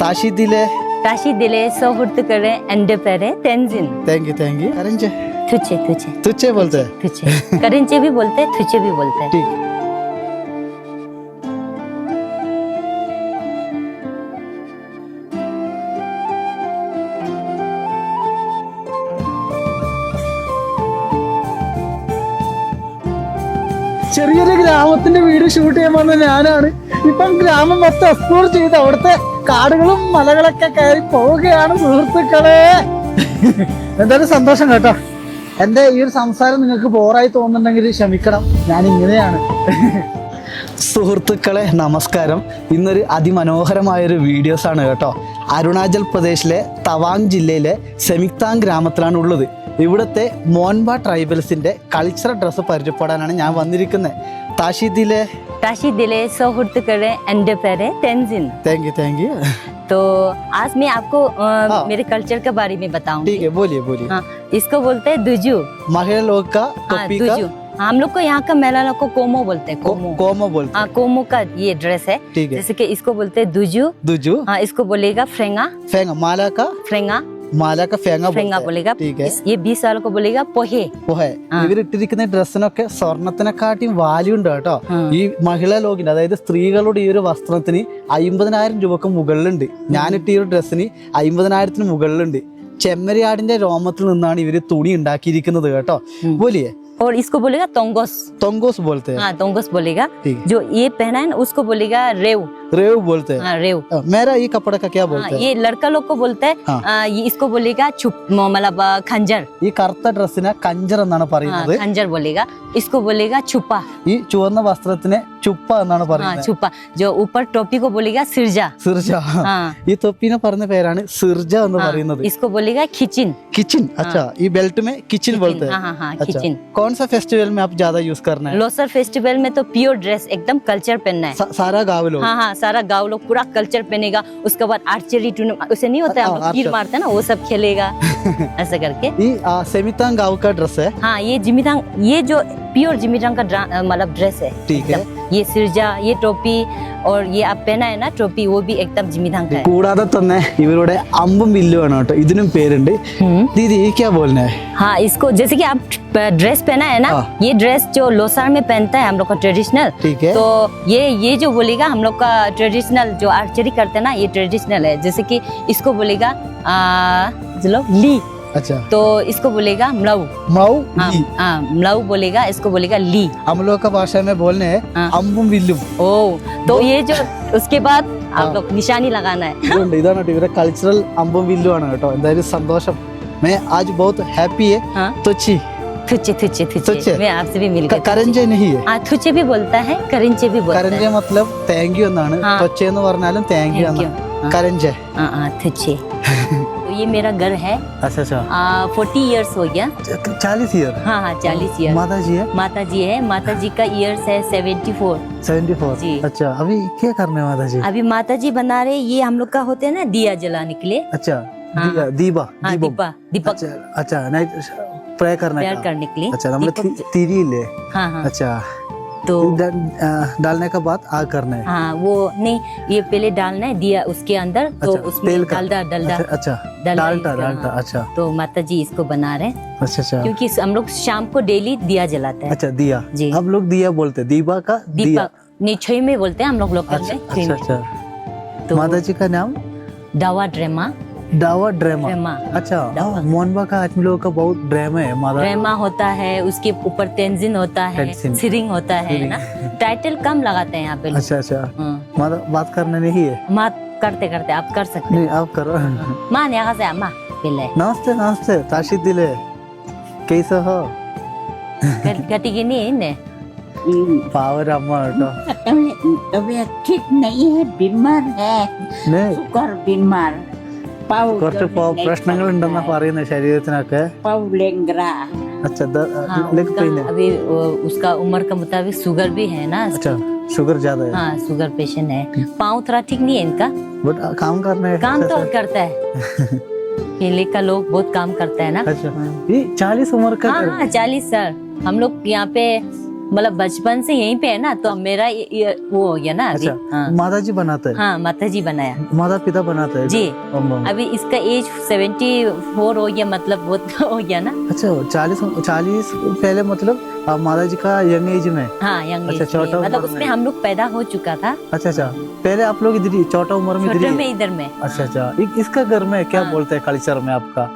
താഷിദിലെ റാഷിദിലെ സുഹൃത്തുക്കളെ എന്റെ പേര് Tenzin thank you thank you കരഞ്ചെ तुझे तुझे തുച്ചെ बोलते हैं तुझे करेंचे भी बोलते हैं तुझे भी बोलते हैं ठीक ചെറിയൊരു ഗ്രാമത്തിന്റെ വീട് ഷൂട്ട് ചെയ്യാൻ വന്ന ഞാനാണ് ഇപ്പം ഗ്രാമം മൊത്തം എക്സ്പ്ലോർ ചെയ്ത് അവിടുത്തെ കാടുകളും മലകളൊക്കെ കയറി പോവുകയാണ് സുഹൃത്തുക്കളെ. എന്തായാലും സന്തോഷം കേട്ടോ. എന്റെ ഈ ഒരു സംസാരം നിങ്ങൾക്ക് ബോറായി തോന്നുന്നുണ്ടെങ്കിൽ ക്ഷമിക്കണം. ഞാൻ ഇങ്ങനെയാണ്. സുഹൃത്തുക്കളെ നമസ്കാരം. ഇന്നൊരു അതിമനോഹരമായൊരു വീഡിയോസ് ആണ് കേട്ടോ. അരുണാചൽ പ്രദേശിലെ തവാങ് ജില്ലയിലെ സെമിക്താങ് ഗ്രാമത്തിലാണ് ഉള്ളത്. ഇവിടുത്തെ മോൻബ ട്രൈബൽസിന്റെ കൾച്ചറൽ ഡ്രസ്സ് പരിചയപ്പെടാനാണ് ഞാൻ വന്നിരിക്കുന്നത്. താഷിദിലെ കാശിദിലെ സുഹൃത്തുക്കളെ എൻ്റെ പേര് Tenzin thank you thank you तो आज मैं आपको आ, हाँ। मेरे कल्चर के बारे में बताऊँ ठीक है बोलिए बोलिए। हाँ, इसको बोलते हैं दुजू। माहिर लोग का हाँ दुजू। हाँ, हम लोग को यहाँ का मेला लोग को कोमो बोलते हैं कोमो। कोमो बोलते हाँ, हैं कोमो का ये ड्रेस है। ठीक है। जैसे कि इसको बोलते हैं दुजू। दुजू। हाँ इसको बोलेगा फ्रेंगा। फ्रेंगा माला का फ्रेंगा। മാല का फेंगा फ्रेंगा बोलते हैं। बोलेगा ठीक है इस- ये बीस वालों को बोलेगा पोहे പോഹെ ആ. ഇവരിട്ടിരിക്കുന്ന ഡ്രസ്സിനൊക്കെ സ്വർണത്തിനെക്കാട്ടിയും വാല്യൂ ഉണ്ട് കേട്ടോ ആ. ഈ മഹിളാ ലോകിന്റെ അതായത് സ്ത്രീകളുടെ ഈ ഒരു വസ്ത്രത്തിന് അമ്പതിനായിരം രൂപക്ക് മുകളിലുണ്ട് ഞാനിട്ട ഈ ഒരു ഡ്രസ്സിന് അമ്പതിനായിരത്തിന് മുകളിലുണ്ട് ചെമ്മരിയാടിന്റെ രോമത്തിൽ നിന്നാണ് ഇവര് തുണി ഉണ്ടാക്കിയിരിക്കുന്നത് കേട്ടോ ഉം. ബോലിയെ और इसको बोलेगा तोंगोस തൊങ്കോസ് बोलते हैं हाँ तोंगोस बोलेगा ठीक है जो ये पहना है ना उसको बोलेगा रेव रेव बोलते हैं हाँ रेव हाँ, मेरा ये कपड़े का क्या हाँ, बोलते हैं ये लड़का लोग को बोलते हैं हाँ। आ, ये इसको बोलेगा छुप मतलब आ, खंजर ഈ കറുത്ത ഡ്രസ്സിനെ കഞ്ചർ എന്നാണ് हाँ, പറയുന്നത് खंजर बोलेगा इसको बोलेगा छुपा ഈ ചുവന്ന വസ്ത്രത്തിനെ ചുപ്പ എന്നാണ് हाँ പറയുന്നത് छुपा जो ऊपर टोपी को बोलेगा सिरजा സിർജ हाँ ഈ തൊപ്പിനെ പറഞ്ഞ പേരാണ് സിർജ എന്ന് हाँ, പറയുന്നത് इसको बोलेगा खिचिन किचन अच्छा ये बेल्ट में किचन बोलते हैं हाँ हाँ हाँ अच्छा खिचिन कौन सा फेस्टिवल में आप ज़्यादा यूज़ करना है? लोसर फेस्टिवल में तो प्योर ड्रेस एकदम कल्चर पहनना है। सा- सारा गाँव लोग? हाँ हाँ सारा गाँव लोग पूरा कल्चर पहनेगा उसके बाद आर्चरी टूर्नामेंट उसे नहीं होता है. मारते ना वो सब खेलेगा। ऐसा करके ये आ, सेमितांग गाँव का ड्रेस है हाँ ये जिमितांग ये जो प्योर जिमितांग का ड्रा- अ, मतलब ड्रेस है ठीक है एकदम। ये सिरजा ये टोपी और ये आप पहना है ना टोपी वो भी एकदम जिमितांग का है കൂടാതെ തന്നെ ഇവരുടെ അമ്പും വില്ലുമാണ് കേട്ടോ ഇതിനും പേരുണ്ട് हम्म। दीदी ये क्या बोलना है हाँ इसको जैसे कि आप ड्रेस पहना है ना हाँ। ये ड्रेस जो लोसार में पहनता है हम लोग का ट्रेडिशनल ठीक है तो ये ये जो बोलेगा हम लोग का ट्रेडिशनल जो आर्चरी करते हैं ना ये ट्रेडिशनल है जैसे कि इसको बोलेगा आ, चलो ली अच्छा तो इसको बोलेगा मलऊ मऊ हाँ ली हाँ मलऊ बोलेगा इसको बोलेगा ली हम लोग का भाषा में बोलने हैं हाँ। അമ്പും വില്ലും ओ तो ये जो उसके बाद हाँ। आप लोग निशानी लगाना है ഇതുണ്ട് ഇതാണ് കേട്ടോ ഇവരുടെ കൾച്ചറൽ അമ്പും വില്ലും ആണ് കേട്ടോ എന്തായാലും സന്തോഷം मैं आज बहुत हैप्पी है हाँ तुच्छी थुचे थुचे थुचे। थुचे मैं आपसे भी मिल गई करंजे नहीं है हाँ थुचे भी बोलता है करिंचे भी बोलता കരഞ്ചെ है മത്ലബ് താങ്ക് യു എന്നാണ് हाँ। തൊച്ച എന്ന് പറഞ്ഞാലും താങ്ക് യു Thank you. എന്നാണ് हाँ। കരഞ്ചെ हाँ हाँ थुचे तो ये मेरा घर है। अच्छा अच्छा। फोर्टी ईयर्स हो गया। चालीस ईयर हाँ हाँ चालीस ईयर माता जी है? माता जी है। माता जी का ईयर्स है सेवेंटी फोर सेवेंटी फोर जी। अच्छा अभी क्या कर रहे माता जी अभी माता जी बना रहे ये हम लोग का होते है ना दिया जलाने के लिए। अच्छा हाँ। दीपा हाँ, दीपा दीपक। अच्छा, अच्छा, नहीं प्रेयर करने के। लिए। अच्छा मतलब हम हाँ, हाँ, अच्छा। तो डालने के बाद आग करना है। हाँ वो नहीं ये पहले डालना है दिया उसके अंदर तो अच्छा, उसमें तेल का। डालडा डालडा अच्छा अच्छा डालडा डालटा use डालटा करना। अच्छा। तो माता जी इसको बना रहे हैं। अच्छा अच्छा। क्योंकि हम लोग शाम को डेली दिया जलाते हैं। अच्छा दिया। जी। हम लोग दिया बोलते हैं दीपा का दीपक नहीं छुई में बोलते हैं हम लोग अच्छा अच्छा अच्छा। तो माता जी का नाम? डावा ड्रेमा डावा ड्रामा ड्रामा अच्छा मोनबा का आज लोगों का बहुत ड्रामा है मारा ड्रामा होता है उसके ऊपर तेंजिन होता है सिरिंग होता है ना टाइटल कम लगाते हैं यहाँ पे अच्छा अच्छा माँ बात करने नहीं है माँ करते करते आप कर सकते नहीं आप करो माँ यहाँ से माँ पिले नमस्ते नमस्ते ताशी दिले कैसे हो घटी की नहीं ने पावर अम्मा तो तबीयत ठीक नहीं है बीमार है नहीं सुकर बीमार കുറച്ച് പോ- പ്രശ്നങ്ങൾ ഉണ്ടെന്നാ പറയുന്നത് ശരീരത്തിനൊക്കെ पाव लेंगरा अच्छा हाँ लेग उसका पेन है अभी वो, उसका उम्र के मुताबिक शुगर भी है ना अच्छा शुगर ज्यादा है हाँ शुगर पेशेंट है पाँव थोड़ा ठीक नहीं है इनका बट काम करने काम तो करता है पहले का लोग बहुत काम करता है ना अच्छा ये चालीस उम्र का हाँ हाँ चालीस साल हम लोग यहाँ पे मतलब बचपन से यहीं पे है ना तो मेरा ये, ये वो हो गया ना अभी। अच्छा हाँ। माता जी बनाते हैं? हाँ माता जी बनाया। माता पिता बनाते हैं? जी। अभी इसका एज सेवेंटी फोर हो गया मतलब बहुत हो गया ना। अच्छा चालीस चालीस पहले मतलब माता जी का यंग एज में? हाँ यंग अच्छा, एज छोटा मतलब उसमें हम लोग पैदा हो चुका था। अच्छा अच्छा। पहले आप लोग इधर छोटा उम्र में इधर में इधर में। अच्छा अच्छा। इसका घर में क्या हाँ। बोलते हैं कल्चर में आपका?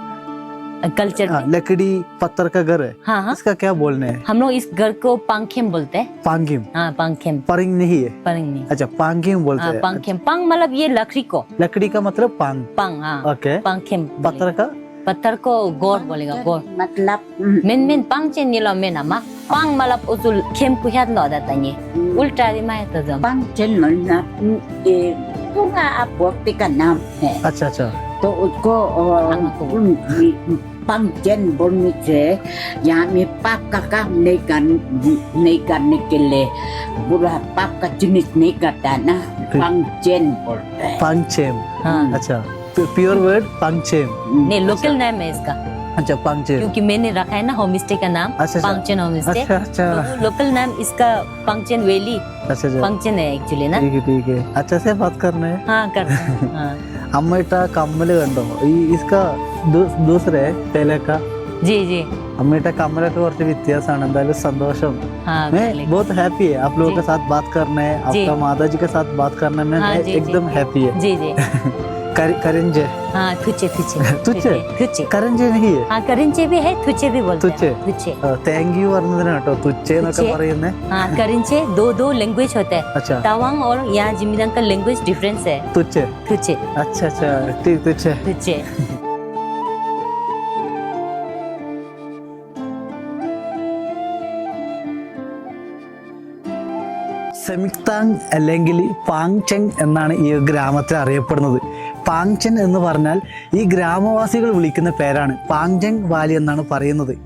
कल्चर हाँ, लकड़ी पत्थर का घर है। हाँ हाँ। इसका क्या बोलने हैं? हम लोग इस घर को पांखेम बोलते हैं। पांगिम हाँ पांखेम परिंग नहीं है? पंग नहीं। अच्छा पांगिम बोलते हाँ हैं। पांखेम पंग मतलब ये लकड़ी को। लकड़ी का मतलब पांग। पंग हाँ। ओके। पांखेम पत्थर का? पत्थर को गोर बोलेगा गोर। मतलब मेन मेन पंग चेन ये लो मेन अमा पंग मतलब उस खेम कुहियात लो जाता है उल्टा दिमाग मैं तो जम पंचन मतलब ये पूरा व्यक्ति का नाम है। अच्छा अच्छा। तो उसको हमको। पंचन बोलने से यहाँ में पाप का काम नहीं कर नहीं करने के लिए बुरा पाप का जिनिस नहीं करता है ना पंचन बोलते हैं पांगचेम हाँ अच्छा प्योर वर्ड पांगचेम नहीं लोकल नेम है इसका अच्छा पांगचेम क्योंकि मैंने रखा है ना होम स्टे का नाम अच्छा, अच्छा। पंक्चन होम स्टे अच्छा अच्छा लोकल नाम इसका पंक्चन वैली अच्छा अच्छा पंक्चन है एक्चुअली ना ठीक है ठीक है अच्छा से बात करना है हाँ करते हैं हाँ അമ്മയിട്ട കമ്മല് കണ്ടോ ഈ ഇസ്ക ദൂ- ദൂസരേ पहले का जी जी അമ്മയിട്ട കമ്മലൊക്കെ കുറച്ച് വ്യത്യാസമാണ് എന്തായാലും സന്തോഷം हाँ मैं चलिए। बहुत हैप्पी है आप लोगों जी। के साथ बात करने जी। आपका माता जी के साथ बात करने में हाँ, मैं जी, जी। एकदम हैप्पी है जी जी कर- करिंजे हाँ थुचे थुचे तुच्छे? थुचे കരഞ്ചെ नहीं है हाँ करिंचे भी है थुचे भी बोलते तुच्छे? हैं थुचे താങ്ക് യു പറഞ്ഞതിന് കേട്ടോ തുച്ഛ എന്നൊക്കെ തുച്ഛെ? പറയുന്നേ हाँ करिंचे दो दो लैंग्वेज होता है अच्छा तवांग और यहाँ जिमिदांग का लैंग्वेज डिफरेंस है തുച്ഛ थुचे अच्छा अच्छा ठीक तुच्छ थुचे സെമിക്താങ് അല്ലെങ്കിൽ പാങ്ചെങ് എന്നാണ് ഈ ഗ്രാമത്തിൽ അറിയപ്പെടുന്നത്. പാങ്ചെൻ എന്ന് പറഞ്ഞാൽ ഈ ഗ്രാമവാസികൾ വിളിക്കുന്ന പേരാണ്. പാങ്ചെങ് വാലി എന്നാണ് പറയുന്നത്.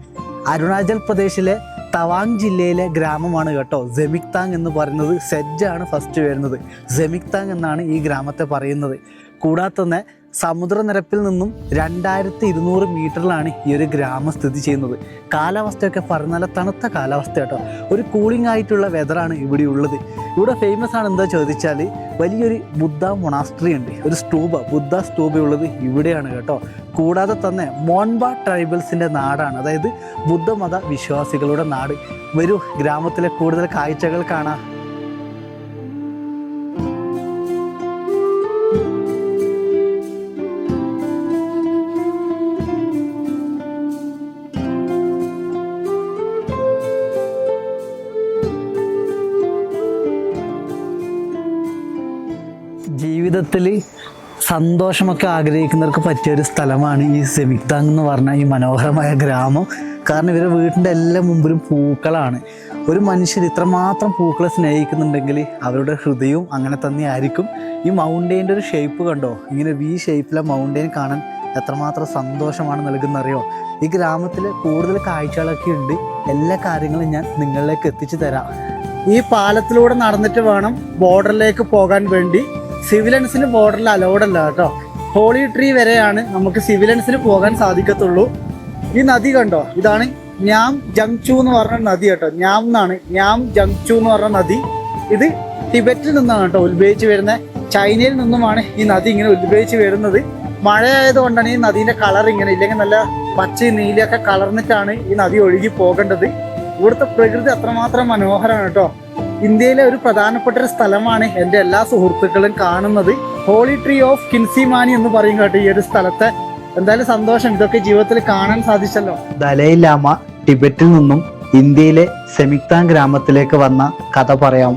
അരുണാചൽ പ്രദേശിലെ തവാങ് ജില്ലയിലെ ഗ്രാമമാണ് കേട്ടോ. സെമിക്താങ് എന്ന് പറയുന്നത് സെജ് ആണ് ഫസ്റ്റ് വരുന്നത്. സെമിക്താങ് എന്നാണ് ഈ ഗ്രാമത്തെ പറയുന്നത്. കൂടാതെ തന്നെ സമുദ്രനിരപ്പിൽ നിന്നും രണ്ടായിരത്തി ഇരുന്നൂറ് മീറ്ററിലാണ് ഈ ഒരു ഗ്രാമം സ്ഥിതി ചെയ്യുന്നത്. കാലാവസ്ഥയൊക്കെ പറഞ്ഞ നല്ല തണുത്ത കാലാവസ്ഥ കേട്ടോ. ഒരു കൂളിംഗ് ആയിട്ടുള്ള വെതറാണ് ഇവിടെ ഉള്ളത്. ഇവിടെ ഫേമസ് ആണ് എന്താ ചോദിച്ചാൽ വലിയൊരു ബുദ്ധ മൊണാസ്ട്രി ഉണ്ട്. ഒരു സ്റ്റൂബ ബുദ്ധ സ്റ്റൂബ ഉള്ളത് ഇവിടെയാണ് കേട്ടോ. കൂടാതെ തന്നെ മോൺബ ട്രൈബൽസിന്റെ നാടാണ്. അതായത് ബുദ്ധമത വിശ്വാസികളുടെ നാട്. വരൂ ഗ്രാമത്തിലെ കൂടുതൽ കാഴ്ചകൾ കാണാം. ജീവിതത്തിൽ സന്തോഷമൊക്കെ ആഗ്രഹിക്കുന്നവർക്ക് പറ്റിയ ഒരു സ്ഥലമാണ് ഈ സെമിക്താങ് എന്ന് പറഞ്ഞ ഈ മനോഹരമായ ഗ്രാമം. കാരണം ഇവരുടെ വീട്ടിന്റെ എല്ലാ മുമ്പിലും പൂക്കളാണ്. ഒരു മനുഷ്യർ ഇത്രമാത്രം പൂക്കളെ സ്നേഹിക്കുന്നുണ്ടെങ്കിൽ അവരുടെ ഹൃദയവും അങ്ങനെ തന്നെ ആയിരിക്കും. ഈ മൗണ്ടെയിന്റെ ഒരു ഷേപ്പ് കണ്ടോ? ഇങ്ങനെ വി ഷേപ്പിലെ മൗണ്ടെയിൻ കാണാൻ എത്രമാത്രം സന്തോഷമാണ് നൽകുന്നറിയോ? ഈ ഗ്രാമത്തിൽ കൂടുതൽ കാഴ്ചകളൊക്കെ ഉണ്ട്. എല്ലാ കാര്യങ്ങളും ഞാൻ നിങ്ങളിലേക്ക് എത്തിച്ചു തരാം. ഈ പാലത്തിലൂടെ നടന്നിട്ട് വേണം ബോർഡറിലേക്ക് പോകാൻ വേണ്ടി. സിവിലൻസിന് ബോർഡറിൽ അലൗഡ് അല്ല കേട്ടോ. ഹോളി ട്രീ വരെയാണ് നമുക്ക് സിവിലൻസിന് പോകാൻ സാധിക്കത്തുള്ളൂ. ഈ നദി കണ്ടോ? ഇതാണ് ഞാം ജങ്ചു എന്ന് പറഞ്ഞ നദി കേട്ടോ. ഞാം എന്നാണ്. ഞാം ജങ്ചു എന്ന് പറഞ്ഞ നദി. ഇത് ടിബറ്റിൽ നിന്നാണ് കേട്ടോ ഉത്ഭവിച്ച് വരുന്നത് ചൈനയിൽ നിന്നുമാണ് ഈ നദി ഇങ്ങനെ ഉത്ഭവിച്ച് വരുന്നത്. മഴയായതുകൊണ്ടാണ് ഈ നദീന്റെ കളർ ഇങ്ങനെ ഇല്ലെങ്കിൽ നല്ല പച്ച നീലയൊക്കെ കളർന്നിട്ടാണ് ഈ നദി ഒഴുകി പോകേണ്ടത്. ഇവിടുത്തെ പ്രകൃതി അത്രമാത്രം മനോഹരമാണ് കേട്ടോ. ഇന്ത്യയിലെ ഒരു പ്രധാനപ്പെട്ട ഒരു സ്ഥലമാണ് എന്റെ എല്ലാ സുഹൃത്തുക്കളും കാണുന്നത്. ഹോളി ട്രീ ഓഫ് കിൻസിമാനി എന്ന് പറയും കേട്ടോ ഈ ഒരു സ്ഥലത്തെ. എന്തായാലും സന്തോഷം ഇതൊക്കെ ജീവിതത്തിൽ കാണാൻ സാധിച്ചല്ലോ. ദലൈ ലാമ ടിബറ്റിൽ നിന്നും ഇന്ത്യയിലെ സെമിക്താൻ ഗ്രാമത്തിലേക്ക് വന്ന കഥ പറയാം.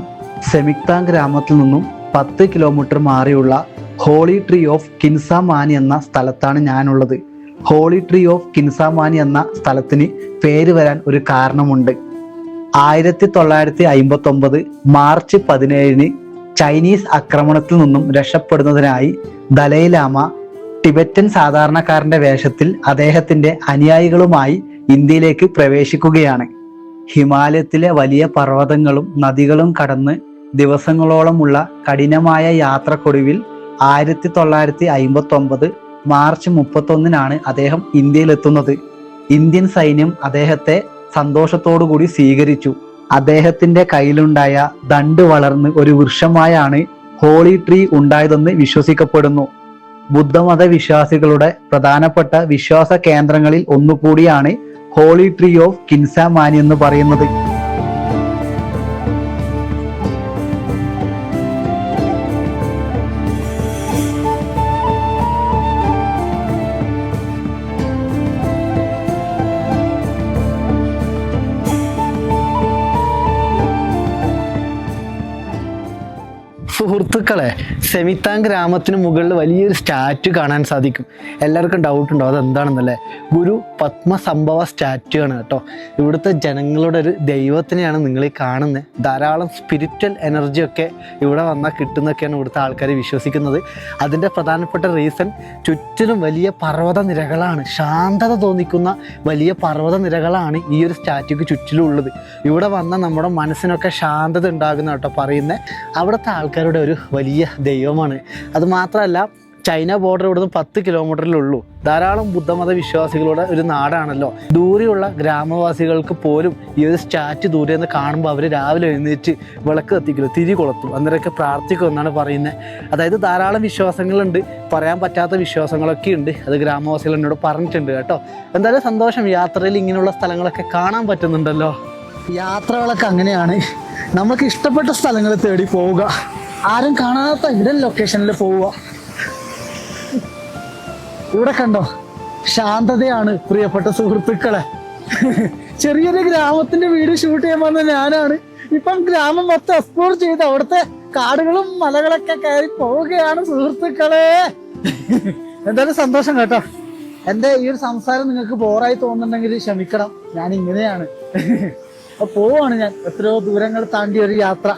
സെമിക്താൻ ഗ്രാമത്തിൽ നിന്നും പത്ത് കിലോമീറ്റർ മാറിയുള്ള ഹോളി ട്രീ ഓഫ് കിൻസാമാനി എന്ന സ്ഥലത്താണ് ഞാനുള്ളത്. ഹോളി ട്രീ ഓഫ് കിൻസാമാനി എന്ന സ്ഥലത്തിന് പേര് വരാൻ ഒരു കാരണമുണ്ട്. ആയിരത്തി തൊള്ളായിരത്തി അയിമ്പത്തി ഒമ്പത് മാർച്ച് പതിനേഴിന് ചൈനീസ് ആക്രമണത്തിൽ നിന്നും രക്ഷപ്പെടുന്നതിനായി ദലൈലാമ ടിബറ്റൻ സാധാരണക്കാരന്റെ വേഷത്തിൽ അദ്ദേഹത്തിന്റെ അനുയായികളുമായി ഇന്ത്യയിലേക്ക് പ്രവേശിക്കുകയാണ്. ഹിമാലയത്തിലെ വലിയ പർവതങ്ങളും നദികളും കടന്ന് ദിവസങ്ങളോളമുള്ള കഠിനമായ യാത്രക്കൊടുവിൽ ആയിരത്തി തൊള്ളായിരത്തി അയിമ്പത്തി ഒമ്പത് മാർച്ച് മുപ്പത്തൊന്നിനാണ് അദ്ദേഹം ഇന്ത്യയിലെത്തുന്നത്. ഇന്ത്യൻ സൈന്യം അദ്ദേഹത്തെ സന്തോഷത്തോടു കൂടി സ്വീകരിച്ചു. അദ്ദേഹത്തിന്റെ കയ്യിലുണ്ടായ ദണ്ട് വളർന്ന് ഒരു വൃക്ഷമായാണ് ഹോളി ട്രീ ഉണ്ടായതെന്ന് വിശ്വസിക്കപ്പെടുന്നു. ബുദ്ധമത വിശ്വാസികളുടെ പ്രധാനപ്പെട്ട വിശ്വാസ കേന്ദ്രങ്ങളിൽ ഒന്നുകൂടിയാണ് ഹോളി ട്രീ ഓഫ് കിൻസാമാനി എന്ന് പറയുന്നത്. സുഹൃത്തുക്കളെ സെമിത്താൻ ഗ്രാമത്തിന് മുകളിൽ വലിയൊരു സ്റ്റാച്ചു കാണാൻ സാധിക്കും. എല്ലാവർക്കും ഡൗട്ട് ഉണ്ടോ? അതെന്താണെന്നല്ലേ? ഗുരു പത്മസംഭവ സ്റ്റാച്ചു ആണ് കേട്ടോ. ഇവിടുത്തെ ജനങ്ങളുടെ ഒരു ദൈവത്തിനെയാണ് നിങ്ങൾ ഈ കാണുന്നത് ധാരാളം സ്പിരിച്വൽ എനർജിയൊക്കെ ഇവിടെ വന്നാൽ കിട്ടുന്നൊക്കെയാണ് ഇവിടുത്തെ ആൾക്കാർ വിശ്വസിക്കുന്നത്. അതിന്റെ പ്രധാനപ്പെട്ട റീസൺ ചുറ്റിലും വലിയ പർവത നിരകളാണ് ശാന്തത തോന്നിക്കുന്ന വലിയ പർവത നിരകളാണ് ഈ ഒരു സ്റ്റാറ്റുക്ക് ചുറ്റിലും ഉള്ളത് ഇവിടെ വന്നാൽ നമ്മുടെ മനസ്സിനൊക്കെ ശാന്തത ഉണ്ടാകുന്ന കേട്ടോ പറയുന്നത് അവിടുത്തെ ആൾക്കാരുടെ ഒരു വലിയ ദൈവമാണ്. അത് മാത്രമല്ല ചൈന ബോർഡർ ഇവിടുന്ന് പത്ത് കിലോമീറ്ററിലുള്ളൂ ധാരാളം ബുദ്ധമത വിശ്വാസികളുടെ ഒരു നാടാണല്ലോ. ദൂരെയുള്ള ഗ്രാമവാസികൾക്ക് പോലും ഈ ഒരു സ്റ്റാറ്റ് ദൂരെ നിന്ന് കാണുമ്പോൾ അവർ രാവിലെ എഴുന്നേറ്റ് വിളക്ക് കത്തിക്കില്ല തിരി കൊളുത്തും അന്നേരമൊക്കെ പ്രാർത്ഥിക്കും എന്നാണ് പറയുന്നത്. അതായത് ധാരാളം വിശ്വാസങ്ങളുണ്ട് പറയാൻ പറ്റാത്ത വിശ്വാസങ്ങളൊക്കെ ഉണ്ട്. അത് ഗ്രാമവാസികൾ എന്നോട് പറഞ്ഞിട്ടുണ്ട് കേട്ടോ. എന്തായാലും സന്തോഷം യാത്രയിൽ ഇങ്ങനെയുള്ള സ്ഥലങ്ങളൊക്കെ കാണാൻ പറ്റുന്നുണ്ടല്ലോ. യാത്രകളൊക്കെ അങ്ങനെയാണ്. നമുക്ക് ഇഷ്ടപ്പെട്ട സ്ഥലങ്ങൾ തേടി പോവുക. ആരും കാണാത്ത ഹിഡൻ ലൊക്കേഷനിൽ പോവുക. ഇവിടെ കണ്ടോ? ശാന്തതയാണ് പ്രിയപ്പെട്ട സുഹൃത്തുക്കളെ. ചെറിയൊരു ഗ്രാമത്തിന്റെ വീട് ഷൂട്ട് ചെയ്യാൻ വന്ന ഞാനാണ്. ഇപ്പം ഗ്രാമം മൊത്തം എക്സ്പ്ലോർ ചെയ്ത് അവിടുത്തെ കാടുകളും മലകളൊക്കെ കയറി പോവുകയാണ് സുഹൃത്തുക്കളെ. എന്തായാലും സന്തോഷം കേട്ടോ. എന്റെ ഈ ഒരു സംസാരം നിങ്ങൾക്ക് ബോറായി തോന്നുന്നുണ്ടെങ്കിൽ ക്ഷമിക്കണം. ഞാൻ ഇങ്ങനെയാണ്. പോവാണ് ഞാൻ. എത്രയോ ദൂരങ്ങൾ താണ്ടി ഒരു യാത്ര.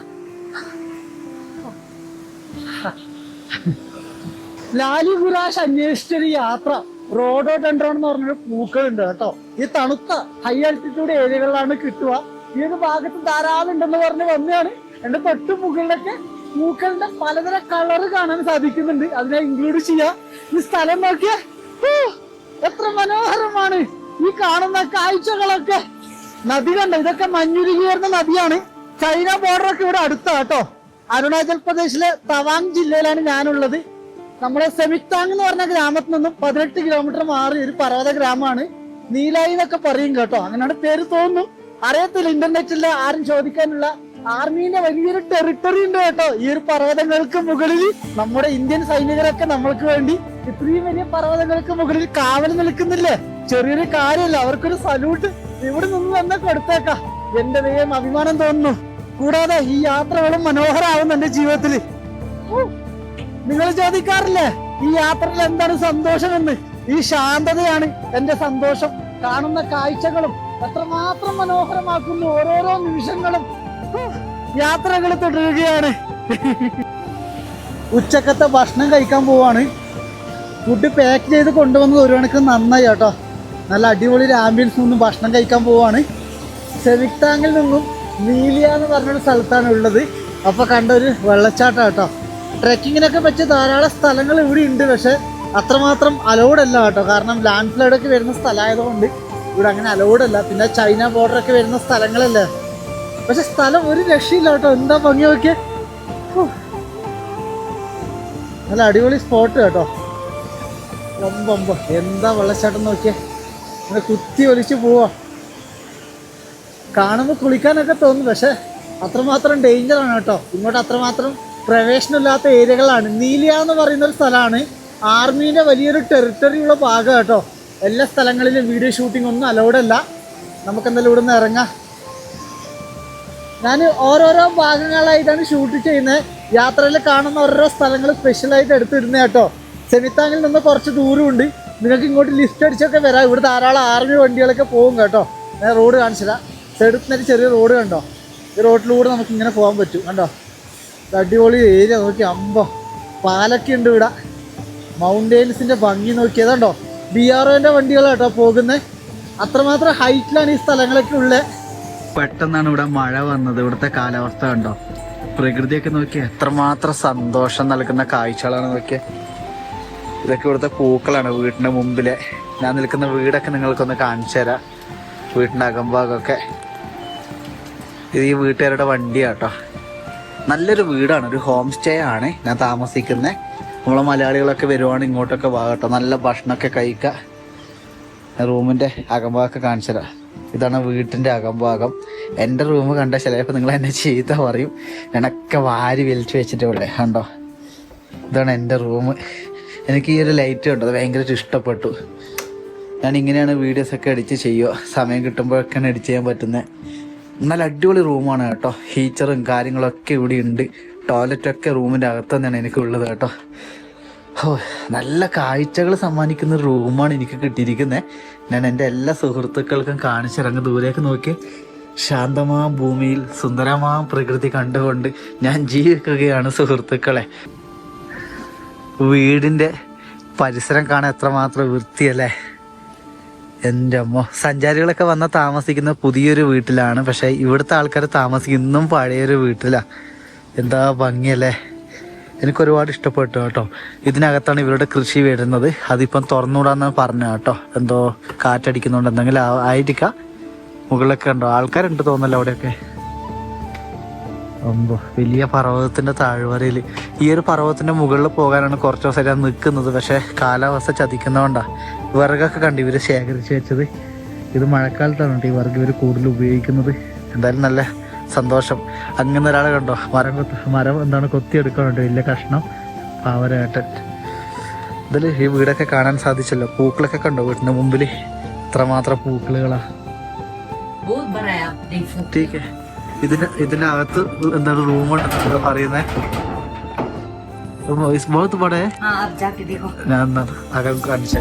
ലാലി ഗുരാഷ് അന്വേഷിച്ചൊരു യാത്ര. റോഡോ റോഡോഡെൻഡ്രോൺ എന്ന് പറഞ്ഞൊരു പൂക്കളുണ്ട് കേട്ടോ. ഈ തണുത്ത ഹൈ ആൾട്ടിറ്റ്യൂഡ് ഏരിയകളിലാണ് കിട്ടുക. ഈ ഒരു ഭാഗത്ത് ധാരാളം ഉണ്ടെന്ന് പറഞ്ഞ് വന്നതാണ്. എന്റെ തൊട്ട് മുകളിലൊക്കെ പൂക്കളുടെ പലതരം കളറ് കാണാൻ സാധിക്കുന്നുണ്ട്. അതിനെ ഇൻക്ലൂഡ് ചെയ്യാ. ഈ സ്ഥലം നോക്കിയേ എത്ര മനോഹരമാണ്. ഈ കാണുന്ന കാഴ്ചകളൊക്കെ. നദി കണ്ട? ഇതൊക്കെ മഞ്ഞുരുകി വരുന്ന നദിയാണ്. ചൈന ബോർഡർ ഒക്കെ ഇവിടെ അടുത്താ കേട്ടോ. അരുണാചൽ പ്രദേശിലെ തവാങ് ജില്ലയിലാണ് ഞാനുള്ളത്. നമ്മുടെ സെമിത്താങ് എന്ന് പറഞ്ഞ ഗ്രാമത്തിൽ നിന്നും പതിനെട്ട് കിലോമീറ്റർ മാറി ഒരു പർവത ഗ്രാമമാണ്. നീലായി എന്നൊക്കെ പറയും കേട്ടോ. അങ്ങനെയാണ് പേര് തോന്നുന്നു. അറിയത്തില്ല ഇന്റർനെറ്റിൽ ആരും ചോദിക്കാനുള്ള. ആർമീന്റെ വലിയൊരു ടെറിട്ടറി ഉണ്ട് കേട്ടോ ഈ ഒരു പർവതങ്ങൾക്ക് മുകളിൽ. നമ്മുടെ ഇന്ത്യൻ സൈനികരൊക്കെ നമ്മൾക്ക് വേണ്ടി ഇത്രയും വലിയ പർവതങ്ങൾക്ക് മുകളിൽ കാവൽ നിൽക്കുന്നില്ലേ? ചെറിയൊരു കാര്യമല്ല അവർക്കൊരു സല്യൂട്ട് ഇവിടെ നിന്ന് തന്നെ കൊടുത്തേക്കാം. എന്റെ ദൈവം അഭിമാനം തോന്നുന്നു. കൂടാതെ ഈ യാത്രകളും മനോഹരാവുന്നു എന്റെ ജീവിതത്തിൽ. നിങ്ങൾ ചോദിക്കാറില്ലേ ഈ യാത്രയിൽ എന്താണ് സന്തോഷമെന്ന്? ഈ ശാന്തതയാണ് എന്റെ സന്തോഷം. കാണുന്ന കാഴ്ചകളും എത്രമാത്രം മനോഹരമാക്കുന്നു ഓരോരോ നിമിഷങ്ങളും. യാത്രകൾ തുടരുകയാണ്. ഉച്ചക്കത്തെ ഭക്ഷണം കഴിക്കാൻ പോവാണ്. ഫുഡ് പാക്ക് ചെയ്ത് കൊണ്ടുവന്നത് ഒരു കണക്ക് നന്നായി കേട്ടോ. നല്ല അടിപൊളി ആംബിയൻസ് നിന്നും ഭക്ഷണം കഴിക്കാൻ പോവാണ്. സെവിക്താങ്ങിൽ നിന്നും നീലിയ എന്ന് പറഞ്ഞൊരു സ്ഥലത്താണ് ഉള്ളത്. അപ്പൊ കണ്ട ഒരു വെള്ളച്ചാട്ടം കേട്ടോ. ട്രക്കിങ്ങിനൊക്കെ പറ്റിയ ധാരാളം സ്ഥലങ്ങൾ ഇവിടെ ഉണ്ട് പക്ഷെ അത്രമാത്രം അലോഡ് അല്ല കേട്ടോ. കാരണം ലാൻഡ് ഒക്കെ വരുന്ന സ്ഥലമായതുകൊണ്ട് ഇവിടെ അങ്ങനെ അലോഡ് അല്ല. പിന്നെ ചൈന ബോർഡർ ഒക്കെ വരുന്ന സ്ഥലങ്ങളല്ലേ? പക്ഷെ സ്ഥലം ഒരു രക്ഷയില്ല കേട്ടോ. എന്താ ഭംഗി നോക്കിയ? നല്ല അടിപൊളി സ്പോട്ട് കേട്ടോ. എന്താ വെള്ളച്ചാട്ടം നോക്കിയേ? കുത്തി ഒലിച്ച് പോവാ. കാണുമ്പോൾ കുളിക്കാനൊക്കെ തോന്നും. പക്ഷേ അത്രമാത്രം ഡേഞ്ചറാണ് കേട്ടോ. ഇങ്ങോട്ട് അത്രമാത്രം പ്രവേശനമില്ലാത്ത ഏരിയകളാണ്. നീലിയ എന്ന് പറയുന്ന ഒരു സ്ഥലമാണ്. ആർമീന്റെ വലിയൊരു ടെറിട്ടറി ഉള്ള ഭാഗം കേട്ടോ. എല്ലാ സ്ഥലങ്ങളിലും വീഡിയോ ഷൂട്ടിംഗ് ഒന്നും അലൗഡ് അല്ല. നമുക്ക് എന്തായാലും ഇവിടെ നിന്ന് ഇറങ്ങാം. ഞാൻ ഓരോരോ ഭാഗങ്ങളായിട്ടാണ് ഷൂട്ട് ചെയ്യുന്നത്. യാത്രയിൽ കാണുന്ന ഓരോരോ സ്ഥലങ്ങൾ സ്പെഷ്യലായിട്ട് എടുത്തിരുന്നത് കേട്ടോ. സെമിത്താങ്ങിൽ നിന്ന് കുറച്ച് ദൂരമുണ്ട്. നിങ്ങൾക്ക് ഇങ്ങോട്ട് ലിഫ്റ്റ് അടിച്ചൊക്കെ വരാം. ഇവിടെ ധാരാളം ആർമി വണ്ടികളൊക്കെ പോകും കേട്ടോ. ഞാൻ റോഡ് കാണിച്ചില്ല സൈഡിൽ ചെറിയ റോഡ് കണ്ടോ? ഈ റോഡിലൂടെ നമുക്ക് ഇങ്ങനെ പോകാൻ പറ്റും. കണ്ടോ? അടിപൊളി ഏരിയ നോക്കി. അമ്പോ പാലൊക്കെ ഉണ്ട് ഇവിടെ. മൗണ്ടെയിൻസിന്റെ ഭംഗി നോക്കിയതുണ്ടോ ബി ആർ ഒന്റെ വണ്ടികളാട്ടോ പോകുന്നത് അത്രമാത്രം ഹൈറ്റിലാണ് ഈ സ്ഥലങ്ങളൊക്കെ ഉള്ളത് പെട്ടെന്നാണ് ഇവിടെ മഴ വന്നത്. ഇവിടുത്തെ കാലാവസ്ഥ കണ്ടോ? പ്രകൃതിയൊക്കെ നോക്കി. എത്രമാത്രം സന്തോഷം നൽകുന്ന കാഴ്ചകളാണ് നോക്കിയ. ഇതൊക്കെ ഇവിടുത്തെ പൂക്കളാണ് വീടിന്റെ മുമ്പിലെ. ഞാൻ നിൽക്കുന്ന വീടൊക്കെ നിങ്ങൾക്കൊന്ന് കാണിച്ചു തരാം വീട്ടിന്റെ അകംഭാഗമൊക്കെ. ഇത് ഈ വീട്ടുകാരുടെ വണ്ടിയാട്ടോ. നല്ലൊരു വീടാണ് ഒരു ഹോം സ്റ്റേ ആണ് ഞാൻ താമസിക്കുന്നത് നമ്മളെ മലയാളികളൊക്കെ വരുവാണ് ഇങ്ങോട്ടൊക്കെ വാകട്ടോ നല്ല ഭക്ഷണമൊക്കെ കഴിക്കാം. റൂമിന്റെ അകംഭാഗമൊക്കെ കാണിച്ചു തരാം ഇതാണ് വീട്ടിന്റെ അകംഭാഗം. എന്റെ റൂം കണ്ട ചിലപ്പോൾ നിങ്ങൾ എന്നെ ചീത്ത പറയും. ഞാനൊക്കെ വാരി വലിച്ചു വെച്ചിട്ട് ഇവിടെ കണ്ടോ? ഇതാണ് എന്റെ റൂം. എനിക്ക് ഈ ഒരു ലൈറ്റ് കണ്ടത് ഭയങ്കരമായിട്ട് ഇഷ്ടപ്പെട്ടു. ഞാൻ ഇങ്ങനെയാണ് വീഡിയോസ് ഒക്കെ എഡിറ്റ് ചെയ്യുക. സമയം കിട്ടുമ്പോഴൊക്കെയാണ് എഡിറ്റ് ചെയ്യാൻ പറ്റുന്നത്. നല്ല അടിപൊളി റൂമാണ് കേട്ടോ. ഹീറ്ററും കാര്യങ്ങളൊക്കെ ഇവിടെ ഉണ്ട്. ടോയ്ലറ്റൊക്കെ റൂമിന്റെ അകത്ത് തന്നെയാണ് എനിക്ക് ഉള്ളത് കേട്ടോ. ഓ നല്ല കാഴ്ചകൾ സമ്മാനിക്കുന്ന റൂമാണ് എനിക്ക് കിട്ടിയിരിക്കുന്നത് ഞാൻ എന്റെ എല്ലാ സുഹൃത്തുക്കൾക്കും കാണിച്ചിറങ്ങി ദൂരേക്ക് നോക്കി ശാന്തമാം ഭൂമിയിൽ സുന്ദരമാം പ്രകൃതി കണ്ടുകൊണ്ട് ഞാൻ ജീവിക്കുകയാണ് സുഹൃത്തുക്കളെ. വീടിന്റെ പരിസരം കാണാൻ എത്രമാത്രം വൃത്തിയല്ലേ? എന്റെ അമ്മ സഞ്ചാരികളൊക്കെ വന്ന താമസിക്കുന്ന പുതിയൊരു വീട്ടിലാണ്. പക്ഷേ ഇവിടുത്തെ ആൾക്കാർ താമസിക്കുന്ന ഇന്നും പഴയൊരു വീട്ടിലാണ് എന്താ ഭംഗിയല്ലേ? എനിക്ക് ഒരുപാട് ഇഷ്ടപ്പെട്ടു കേട്ടോ. ഇതിനകത്താണ് ഇവരുടെ കൃഷി വരുന്നത്. അതിപ്പം തുറന്നുകൂടാന്ന് പറഞ്ഞു കേട്ടോ. എന്തോ കാറ്റടിക്കുന്നുണ്ട്. എന്തെങ്കിലും ആയിരിക്കാം. മുകളിലൊക്കെ ഉണ്ടോ? ആൾക്കാരുണ്ട് തോന്നല്ലോ അവിടെയൊക്കെ. അമ്പോ വലിയ പർവതത്തിന്റെ താഴ്വരയിൽ ഈ ഒരു പർവതത്തിന്റെ മുകളിൽ പോകാനാണ് കുറച്ച് ഞാൻ നിൽക്കുന്നത്. പക്ഷെ കാലാവസ്ഥ ചതിക്കുന്നതുകൊണ്ടാ. വിറകൊക്കെ കണ്ടു ഇവര് ശേഖരിച്ച് വെച്ചത് ഇത് മഴക്കാലത്താണ് കേട്ടോ ഈ വിറക് ഇവർ കൂടുതൽ ഉപയോഗിക്കുന്നത് എന്തായാലും നല്ല സന്തോഷം അങ്ങനെ ഒരാളെ കണ്ടോ മരം കൊത്ത് മരം എന്താണ് കൊത്തിയെടുക്കാനുണ്ട് വലിയ കഷ്ണം പാവരേട്ടൻ ഇതിൽ ഈ വീടൊക്കെ കാണാൻ സാധിച്ചല്ലോ പൂക്കളൊക്കെ കണ്ടോ വീടിന്റെ മുമ്പിൽ ഇത്രമാത്രം പൂക്കളുകളാ बहुत बड़ा है आप देख सकते ടീക്ക് ഇതിന് ഇതിന്റെ അകത്ത് എന്താണ് റൂം ഉണ്ടെന്ന് പറയുന്നേ ബഹുത്ത് പടേ हैं हाँ आप जाके देखो ഞാൻ ഒന്ന് അകം കാണിച്ചു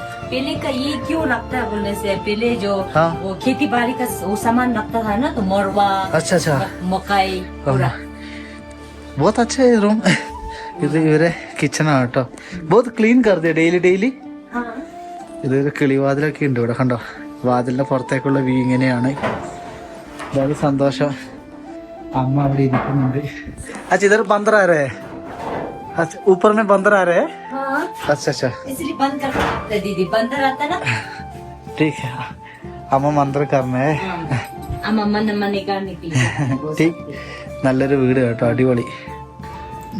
पहले का पहले का ये क्यों रखता है बोलने से पहले जो हाँ। वो खेती बाड़ी का वो सामान रखता था ना तो मरवा अच्छा अच्छा म- मकई पूरा बहुत अच्छा है रूम ഇത് ഇവരെ കിച്ചണാണ് കേട്ടോ ബഹുത് ക്ലീൻ കരുതി ഡെയിലി ഡെയിലി हाँ ഇതൊരു കിളിവാതിലൊക്കെ ഉണ്ട് ഇവിടെ കണ്ടോ വാതിലിന്റെ പുറത്തേക്കുള്ള വ്യൂ ഇങ്ങനെയാണ് വളരെ സന്തോഷം അമ്മ അവിടെ ഇരിക്കുന്നുണ്ട് അച്ഛ ഇതൊരു ബന്ദറാരേ अच्छा ऊपर में बंदर आ रहे हैं हाँ अच्छा अच्छा इसलिए बंद कर सकते हैं दीदी बंद रहता ना ठीक है അമ്മ മന്ത്രം കർമ്മേ अम्मा मन मन निकालने के लिए ठीक നല്ലൊരു വീട് കേട്ടോ അടിപൊളി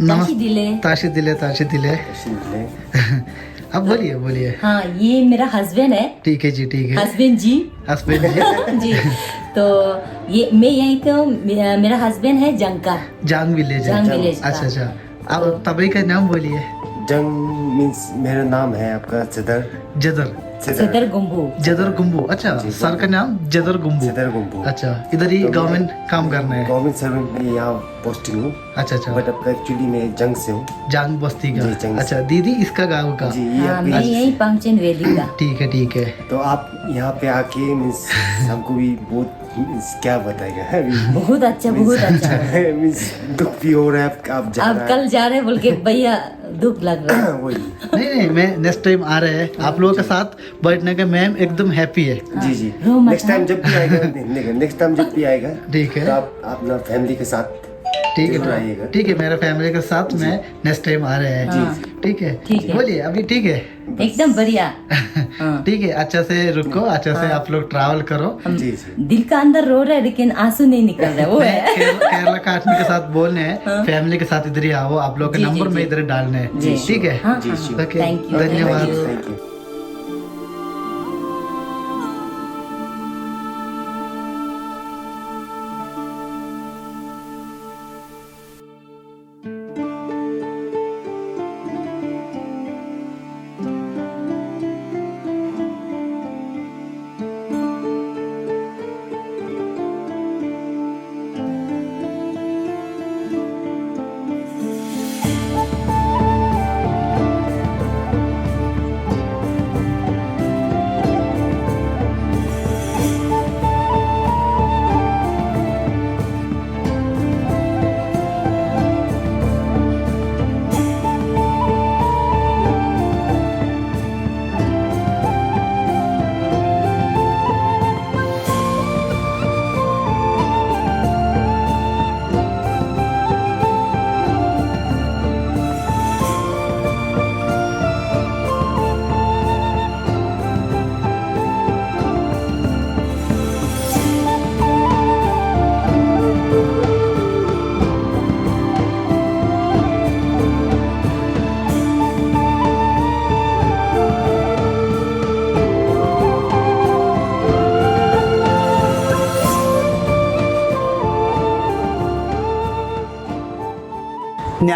ताकि दिले താഷിദിലെ താഷിദിലെ अब बोलिए बोलिए हाँ ये मेरा हस्बैंड है ठीक है जी ठीक है हस्बैंड जी हस्बैंड जी जी तो ये मैं यहीं तो मेरा मेरा हस्बैंड है जंका जांग विलेज है जांग विलेज का। अच्छा अच्छा अब तबई का नाम बोलिए जंग मीन्स मेरा नाम है आपका सदर। जदर। सदर। गुम्बू जदर गुम्बू अच्छा सर का नाम जदर गुम्बू सदर गुम्बू अच्छा इधर ही गवर्नमेंट काम करना। है गवर्नमेंट सर्वेंट में यहाँ पोस्टिंग हूँ। अच्छा अच्छा। बट आपका एक्चुअली मैं जंग से हूँ। जांग बस्ती का। अच्छा दीदी इसका गाँव का। जी ये हाँ मैं यहीं पंक्चन वैली का। ठीक है ठीक है। तो आप यहाँ पे आके मीन्स हमको भी बहुत क्या बताएगा? बहुत अच्छा बहुत अच्छा। मीन्स दुख भी हो रहा है आप- आप जा अब रहा कल जा रहे हैं बोल के भैया दुख लग रहा है। है वही। नहीं नहीं मैं नेक्स्ट टाइम आ रहे हैं। आप लोगों के साथ बैठने के मैम एकदम हैप्पी है। जी जी। नेक्स्ट टाइम जब भी आएगा नेक्स्ट टाइम जब भी आएगा ठीक है। तो आप अपना फैमिली के साथ ठीक है ठीक है। मेरा फैमिली के साथ में नेक्स्ट टाइम आ रहे हैं। ठीक है? ठीक है। बोलिए अभी ठीक है? एकदम बढ़िया। हाँ। ठीक है अच्छा से रुको अच्छा से आप लोग ट्रैवल करो। दिल का अंदर रो रहा है लेकिन आँसू नहीं निकल रहा है वो है। केरला का आदमी के साथ बोलने हैं फैमिली के साथ इधर ही आओ आप लोग के नंबर में इधर डालने हैं। ठीक है? हाँ हाँ. धन्यवाद।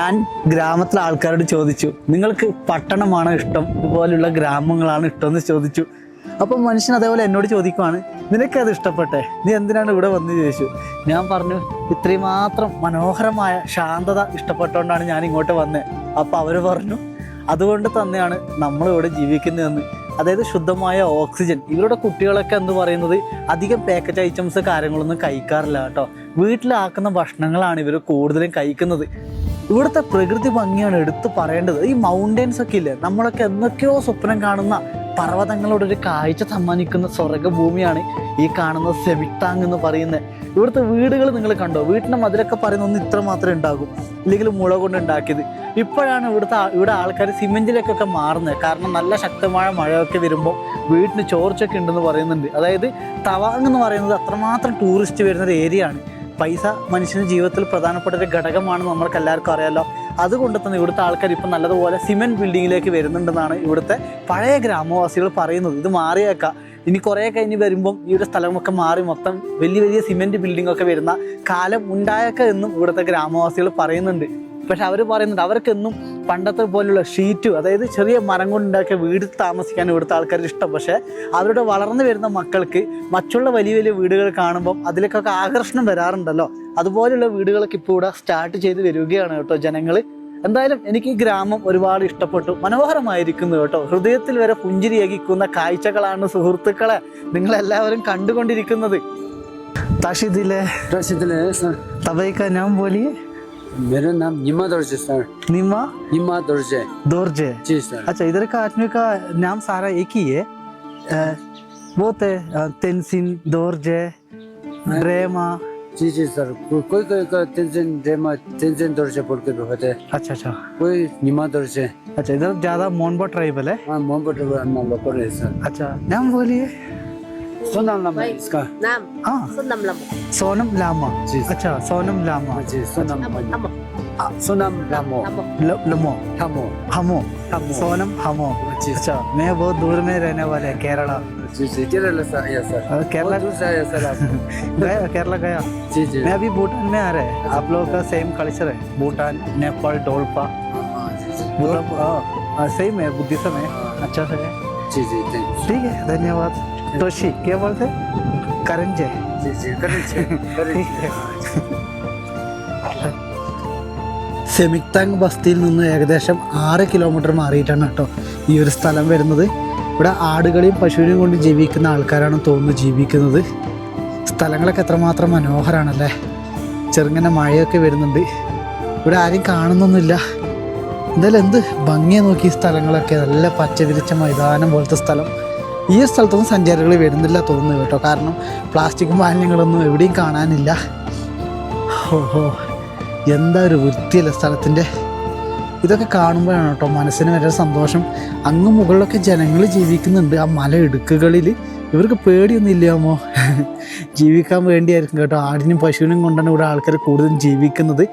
ഞാൻ ഗ്രാമത്തിലെ ആൾക്കാരോട് ചോദിച്ചു നിങ്ങൾക്ക് പട്ടണമാണോ ഇഷ്ടം? ഇതുപോലുള്ള ഗ്രാമങ്ങളാണ് ഇഷ്ടം എന്ന് ചോദിച്ചു. അപ്പം മനുഷ്യൻ അതേപോലെ എന്നോട് ചോദിക്കുവാണ് നിനക്കത് ഇഷ്ടപ്പെട്ടെ? നീ എന്തിനാണ് ഇവിടെ വന്ന്? ചോദിച്ചു. ഞാൻ പറഞ്ഞു ഇത്രയും മാത്രം മനോഹരമായ ശാന്തത ഇഷ്ടപ്പെട്ടുകൊണ്ടാണ് ഞാൻ ഇങ്ങോട്ട് വന്നത് അപ്പോൾ അവർ പറഞ്ഞു അതുകൊണ്ട് തന്നെയാണ് നമ്മളിവിടെ ജീവിക്കുന്നതെന്ന്. അതായത് ശുദ്ധമായ ഓക്സിജൻ. ഇവരുടെ കുട്ടികളൊക്കെ എന്ന് പറയുന്നത്? അധികം പാക്കറ്റ് ഐറ്റംസ് കാര്യങ്ങളൊന്നും കഴിക്കാറില്ല കേട്ടോ. വീട്ടിലാക്കുന്ന ഭക്ഷണങ്ങളാണ് ഇവർ കൂടുതലും കഴിക്കുന്നത്. ഇവിടുത്തെ പ്രകൃതി ഭംഗിയാണ് എടുത്തു പറയേണ്ടത്. ഈ മൗണ്ടൻസ് ഒക്കെ ഇല്ലേ നമ്മളൊക്കെ എന്തൊക്കെയോ സ്വപ്നം കാണുന്ന പർവതങ്ങളോടൊരു കാഴ്ച സമ്മാനിക്കുന്ന സ്വർഗഭൂമിയാണ് ഈ കാണുന്ന സെമിക്ടാങ് എന്ന് പറയുന്നത്. ഇവിടുത്തെ വീടുകൾ നിങ്ങൾ കണ്ടോ? വീട്ടിന്റെ മതിലൊക്കെ പറയുന്ന ഒന്ന് ഇത്ര മാത്രമേ ഉണ്ടാകും. ഇല്ലെങ്കിൽ മുള കൊണ്ട് ഉണ്ടാക്കിയത്. ഇപ്പോഴാണ് ഇവിടുത്തെ ഇവിടെ ആൾക്കാർ സിമെന്റിലേക്കൊക്കെ മാറുന്നത്. കാരണം നല്ല ശക്തമായ മഴയൊക്കെ വരുമ്പോൾ വീട്ടിന് ചോർച്ചയൊക്കെ ഉണ്ടെന്ന് പറയുന്നുണ്ട്. അതായത് തവാങ് എന്ന് പറയുന്നത് അത്രമാത്രം ടൂറിസ്റ്റ് വരുന്ന ഒരു ഏരിയ ആണ്. പൈസ മനുഷ്യന്റെ ജീവിതത്തിൽ പ്രധാനപ്പെട്ട ഒരു ഘടകമാണ് നമ്മൾക്ക് എല്ലാവർക്കും അറിയാലോ. അതുകൊണ്ട് തന്നെ ഇവിടുത്തെ ആൾക്കാർ ഇപ്പം നല്ലതുപോലെ സിമെന്റ് ബിൽഡിങ്ങിലേക്ക് വരുന്നുണ്ടെന്നാണ് ഇവിടുത്തെ പഴയ ഗ്രാമവാസികൾ പറയുന്നത്. ഇത് മാറിയേക്കാം. ഇനി കുറേ കഴിഞ്ഞ് വരുമ്പം ഈ ഒരു സ്ഥലമൊക്കെ മാറി മൊത്തം വലിയ വലിയ സിമെന്റ് ബിൽഡിംഗ് ഒക്കെ വരുന്ന കാലം ഉണ്ടായേക്ക എന്നും ഇവിടുത്തെ ഗ്രാമവാസികൾ പറയുന്നുണ്ട്. പക്ഷെ അവർ പറയുന്നുണ്ട് അവർക്കെന്നും പണ്ടത്തെ പോലുള്ള ഷീറ്റു അതായത് ചെറിയ മരം കൊണ്ടുണ്ടാക്കിയ വീട് താമസിക്കാൻ ഇവിടുത്തെ ആൾക്കാർ ഇഷ്ടം. പക്ഷേ അവരുടെ വളർന്നു വരുന്ന മക്കൾക്ക് മറ്റുള്ള വലിയ വലിയ വീടുകൾ കാണുമ്പം അതിലേക്കൊക്കെ ആകർഷണം വരാറുണ്ടല്ലോ. അതുപോലെയുള്ള വീടുകളൊക്കെ ഇപ്പോൾ ഇവിടെ സ്റ്റാർട്ട് ചെയ്ത് വരികയാണ് കേട്ടോ ജനങ്ങൾ എന്തായാലും എനിക്ക് ഈ ഗ്രാമം ഒരുപാട് ഇഷ്ടപ്പെട്ടു. മനോഹരമായിരിക്കുന്നു കേട്ടോ. ഹൃദയത്തിൽ വരെ പുഞ്ചിരിയകിക്കുന്ന കാഴ്ചകളാണ് സുഹൃത്തുക്കളെ നിങ്ങളെല്ലാവരും കണ്ടുകൊണ്ടിരിക്കുന്നത്. തഷിദിലെ തഷിദിലെ തവൈക്ക ഞാൻ പോലെ मेरो नाम निमा दर्जे सर। निमा? निमा दर्जे। दोरजे? जी सर। अच्छा इधर का आदमी का नाम सारा एक ही है। वो थे तेंसिन दोरजे रेमा। जी जी सर। को- कोई कोई का टेंशन डेमा टेंशन दर्जे बोल के भी होते हैं। अच्छा अच्छा। कोई निमा दर्जे। अच्छा इधर ज़्यादा मोनबो ट्राइबल है। हाँ मोहम्मद नाम लोकल है सर। अच्छा नाम बोलिए। सुना लामा इसका नाम हाँ Sunam Lam, सोनम लामा जी अच्छा सोनम लामा जी सोनम Amo, सुनाम लमो थामो हमो थामो सोनम हमो जी अच्छा मैं बहुत दूर में रहने वाले हैं केरला जी जी केरला से आया सर केरला दूर से आया सर आप गया केरला गया जी जी मैं अभी भूटान में आ रहा है आप लोगों का सेम कल्चर है भूटान नेपाल डोलपा हाँ, जी जी मतलब हाँ सेम है बुद्धिज्म है हाँ, अच्छा से है जी जी ठीक है धन्यवाद। तोशी क्या बोलते करंजे जी जी करेंगे करेंगे സെമിക്താങ് ബസ്തിയിൽ നിന്ന് ഏകദേശം ആറ് കിലോമീറ്റർ മാറിയിട്ടാണ് കേട്ടോ ഈ ഒരു സ്ഥലം വരുന്നത് ഇവിടെ ആടുകളെയും പശുവിനെയും കൊണ്ട് ജീവിക്കുന്ന ആൾക്കാരാണ് തോന്നുന്നു ജീവിക്കുന്നത് സ്ഥലങ്ങളൊക്കെ എത്രമാത്രം മനോഹരമാണല്ലേ ചെറുങ്ങനെ മഴയൊക്കെ വരുന്നുണ്ട് ഇവിടെ ആരും കാണുന്നൊന്നുമില്ല എന്തായാലും എന്ത് ഭംഗിയെ നോക്കി ഈ സ്ഥലങ്ങളൊക്കെ നല്ല പച്ച വിരിച്ച മൈതാനം പോലത്തെ സ്ഥലം ഈ സ്ഥലത്തൊന്നും സഞ്ചാരികൾ വരുന്നില്ല തോന്നുന്നു കേട്ടോ. കാരണം പ്ലാസ്റ്റിക് മാലിന്യങ്ങളൊന്നും എവിടെയും കാണാനില്ല. ഓഹോ എന്താ ഒരു വൃത്തിയല്ല സ്ഥലത്തിന്റെ ഇതൊക്കെ കാണുമ്പോഴാണ് കേട്ടോ മനസ്സിന് വരെ സന്തോഷം. അങ്ങ് മുകളിലൊക്കെ ജനങ്ങൾ ജീവിക്കുന്നുണ്ട്. ആ മല ഇടുക്കുകളിൽ ഇവർക്ക് പേടിയൊന്നും ഇല്ലാമോ ജീവിക്കാൻ വേണ്ടിയായിരിക്കും കേട്ടോ. ആടിനും പശുവിനും കൊണ്ടാണ് ഇവിടെ ആൾക്കാർ കൂടുതലും ജീവിക്കുന്നത്.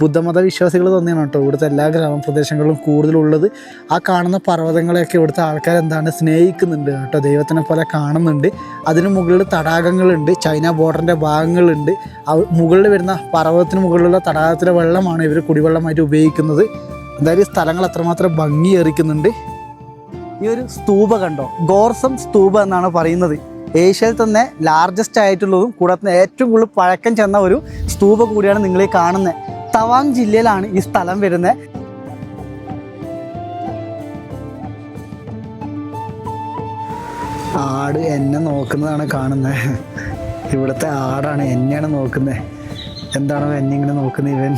ബുദ്ധമത വിശ്വാസികൾ തന്നെയാണ് കേട്ടോ ഇവിടുത്തെ എല്ലാ ഗ്രാമപ്രദേശങ്ങളിലും കൂടുതലുള്ളത്. ആ കാണുന്ന പർവതങ്ങളെയൊക്കെ ഇവിടുത്തെ ആൾക്കാർ എന്താണ് സ്നേഹിക്കുന്നുണ്ട് കേട്ടോ. ദൈവത്തിനെ പോലെ കാണുന്നുണ്ട്. അതിന് മുകളിൽ തടാകങ്ങളുണ്ട്. ചൈന ബോർഡറിന്റെ ഭാഗങ്ങളുണ്ട്. മുകളിൽ വരുന്ന പർവതത്തിന് മുകളിലുള്ള തടാകത്തിലെ വെള്ളമാണ് ഇവർ കുടിവെള്ളമായിട്ട് ഉപയോഗിക്കുന്നത്. എന്തായാലും സ്ഥലങ്ങൾ അത്രമാത്രം ഭംഗിയേറിക്കുന്നുണ്ട്. ഈ ഒരു സ്തൂപ കണ്ടോ? ഗോർസം സ്തൂപ എന്നാണ് പറയുന്നത്. ഏഷ്യയിൽ തന്നെ ലാർജസ്റ്റ് ആയിട്ടുള്ളതും കൂടാതെ ഏറ്റവും കൂടുതൽ പഴക്കം ചെന്ന ഒരു സ്തൂപ കൂടിയാണ് നിങ്ങൾ കാണുന്നത്. തവാങ് ജില്ലയിലാണ് ഈ സ്ഥലം വരുന്നത്. ആട് എന്നെ നോക്കുന്നതാണ് കാണുന്നത്. ഇവിടുത്തെ ആടാണ് എന്നെയാണ് നോക്കുന്നത്. എന്താണോ എന്നെ ഇങ്ങനെ നോക്കുന്നത് ഇവൻ.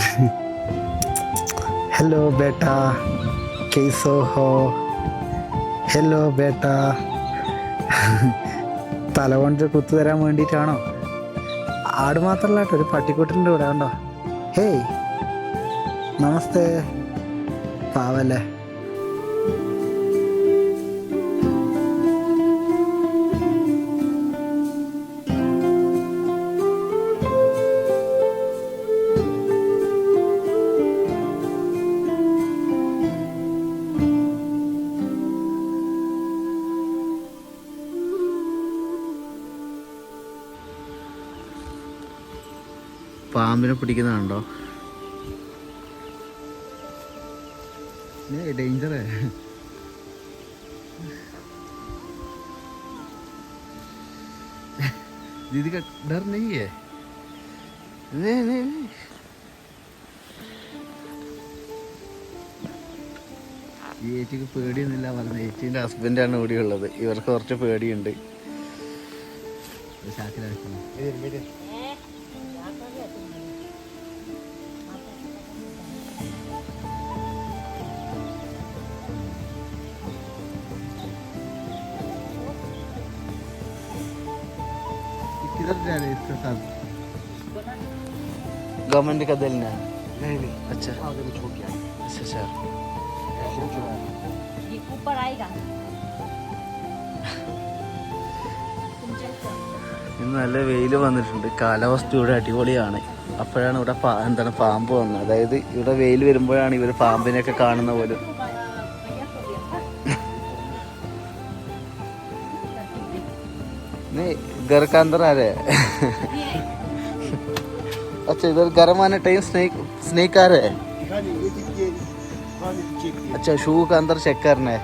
ഹലോ ബേട്ട. കേസോ ഹോ ഹലോ ബേട്ട. തലകൊണ്ട് കുത്തു തരാൻ വേണ്ടിയിട്ടാണോ? ആട് മാത്രമല്ല കേട്ടോ ഒരു പട്ടിക്കുട്ടിന്റെ കൂടെ കണ്ടോ ഹേയ് നമസ്തേ. പാവല്ലേ? പാമ്പിനെ പിടിക്കുന്നതാണോ दीदी का डर नहीं है नहीं नहीं नहीं ഈ ചേച്ചിക്ക് പേടിയൊന്നുമില്ല പറഞ്ഞ ചേച്ചീൻ്റെ ഹസ്ബൻഡാണ് ഇവിടെ ഉള്ളത് ഇവർക്ക് കുറച്ച് പേടിയുണ്ട് ചാക്കിലാക്കണം गवर्नमेंट का दिल ना नहीं नहीं अच्छा अच्छा अच्छा ये ऊपर आएगा ഇന്ന് നല്ല വെയിൽ വന്നിട്ടുണ്ട് കാലാവസ്ഥ ഇവിടെ അടിപൊളിയാണ് അപ്പോഴാണ് ഇവിടെ പാ- എന്താണ് പാമ്പ് വന്നത് അതായത് ഇവിടെ വെയിൽ വരുമ്പോഴാണ് ഇവർ പാമ്പിനെയൊക്കെ കാണുന്ന പോലും नहीं घर का अंदर आ रहे हैं अच्छा इधर गर्म आने टाइम स्नेक स्नेक आ रहे हैं अच्छा ഷൂ का अंदर ചെക്ക് करना है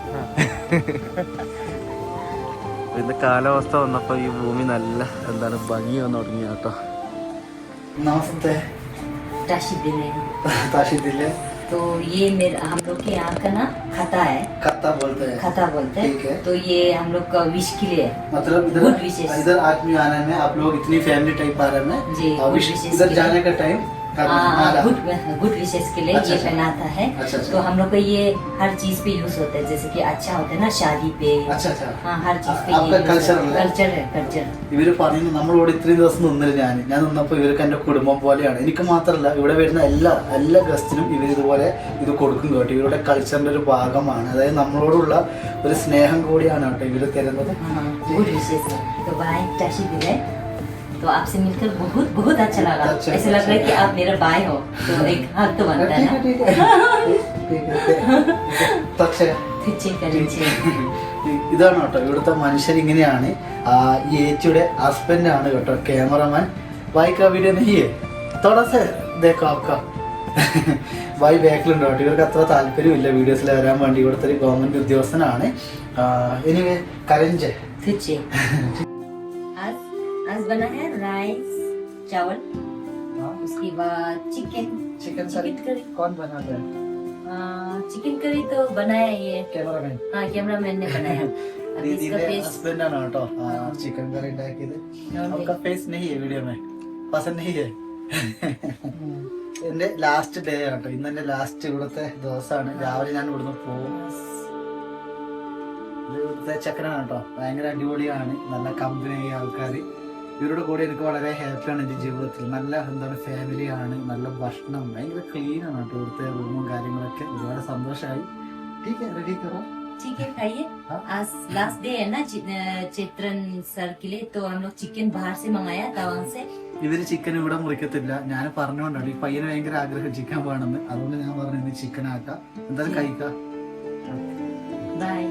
ഇന്ന് കാലാവസ്ഥ വന്നപ്പോൾ ഈ ഭൂമി നല്ല എന്താണ് ഭംഗി വന്നു തുടങ്ങി കേട്ടോ നമസ്തേ टाशी दे रहे हैं താഷിദിലെ तो ये मेरा हम लोग के यहाँ का ना खता है। खता बोलते हैं। खता बोलते ठीक है। तो ये हम लोग का विश के लिए है। मतलब इधर इधर आदमी आने में आप लोग इतनी फैमिली टाइप आ रहे wishes इधर जाने का टाइम हाँ, गुड गुड विशेष के लिए अच्छा, ये अच्छा। पहनाता है अच्छा, अच्छा। तो हम लोग को ये हर चीज पे यूज होता है जैसे कि अच्छा होता है ना शादी पे अच्छा अच्छा हाँ हर चीज पे आपका culture है? कल्चर है कल्चर ഇവര് പറഞ്ഞു നമ്മളോട് ഇത്രയും ദിവസം നിന്നില്ല ഞാൻ ഞാൻ നിന്നപ്പോൾ ഇവർക്ക് എന്റെ കുടുംബം പോലെയാണ് എനിക്ക് മാത്രമല്ല ഇവിടെ വരുന്ന എല്ലാ എല്ലാ ഗസ്റ്റിനും ഇവർ ഇതുപോലെ ഇത് കൊടുക്കും കേട്ടോ ഇവരുടെ കൾച്ചറിന്റെ ഒരു ഭാഗമാണ് അതായത് നമ്മളോടുള്ള ഒരു സ്നേഹം കൂടിയാണ് കേട്ടോ ഇവര് തരുന്നത് हाँ गुड विशेष है तो भाई टाशी दे रहे तो आपसे मिलकर बहुत बहुत अच्छा लगा अच्छा, ऐसा लग रहा है कि आप मेरा भाई हो तो एक हक तो बनता है ठीक ना है ठीक है ठीक है പക്ഷേ खिच्चे करेंगे ഇതാണ് കേട്ടോ ഇവിടുത്തെ മനുഷ്യർ ഇങ്ങനെയാണ് ആ ഈ ഏച്ചിയുടെ ഹസ്ബൻഡ് ആണ് കേട്ടോ ക്യാമറമാൻ വായിക്കാ വീഡിയോ നെയ്യേ തോടസേ ദേക്കോ ആപ്ക വായി ബാക്കിലുണ്ട് കേട്ടോ ഇവർക്ക് അത്ര താല്പര്യമില്ല വീഡിയോസിൽ വരാൻ വേണ്ടി ഇവിടുത്തെ ഒരു ഗവൺമെന്റ് ഉദ്യോഗസ്ഥനാണ് എനിവേ കരഞ്ച് खिच्चे आज आज बना है राइस चावल उसके बाद चिकन ചിക്കൻ चिकन करी കോൺ ബനാതെ चिकन करी तो बनाया ये ക്യാമറമാൻ हाँ कैमरा मैन ने बनाया अभी इसका ദീദിന്റെ फेस ഹസ്ബൻഡ് ആണ് കേട്ടോ ചിക്കൻ കറി ഉണ്ടാക്കിയത് आपका फेस नहीं है वीडियो में पसंद नहीं है എന്റെ ലാസ്റ്റ് ഡേ ആണ് കേട്ടോ ഇന്ന് എന്റെ ലാസ്റ്റ് ഇവിടുത്തെ ദിവസമാണ് രാവിലെ ഞാൻ ഇവിടുന്ന് പോകും ഇത് ഇവിടുത്തെ ചെക്കനാണ് കേട്ടോ ഭയങ്കര അടിപൊളിയാണ് നല്ല കമ്പനി ആൾക്കാർ ഇവരുടെ കൂടെ എനിക്ക് വളരെ ഹാപ്പിയാണ് എൻ്റെ ജീവിതത്തിൽ നല്ല എന്താണ് ഫാമിലിയാണ് നല്ല ഭക്ഷണം ഭയങ്കര ക്ലീൻ ആണ് കേട്ടോ ഇവിടുത്തെ റൂമും കാര്യങ്ങളൊക്കെ ഒരുപാട് സന്തോഷമായി ठीक है रेडी करो ठीक है खाइए हाँ। आज लास्ट डे है ना चि- अ, चित्रन सर के लिए तो हम लोग चिकन बाहर से मंगाया तवांग से ഇവര് ചിക്കൻ ഇവിടെ മുറിക്കത്തില്ല ഞാൻ പറഞ്ഞുകൊണ്ടാണ് ഈ പയ്യന് ഭയങ്കര ആഗ്രഹം ചിക്കൻ വേണമെന്ന് അതുകൊണ്ട് ഞാൻ പറഞ്ഞു ഇന്ന് ചിക്കൻ ആക്കാം എന്തായാലും കഴിക്കാം बाय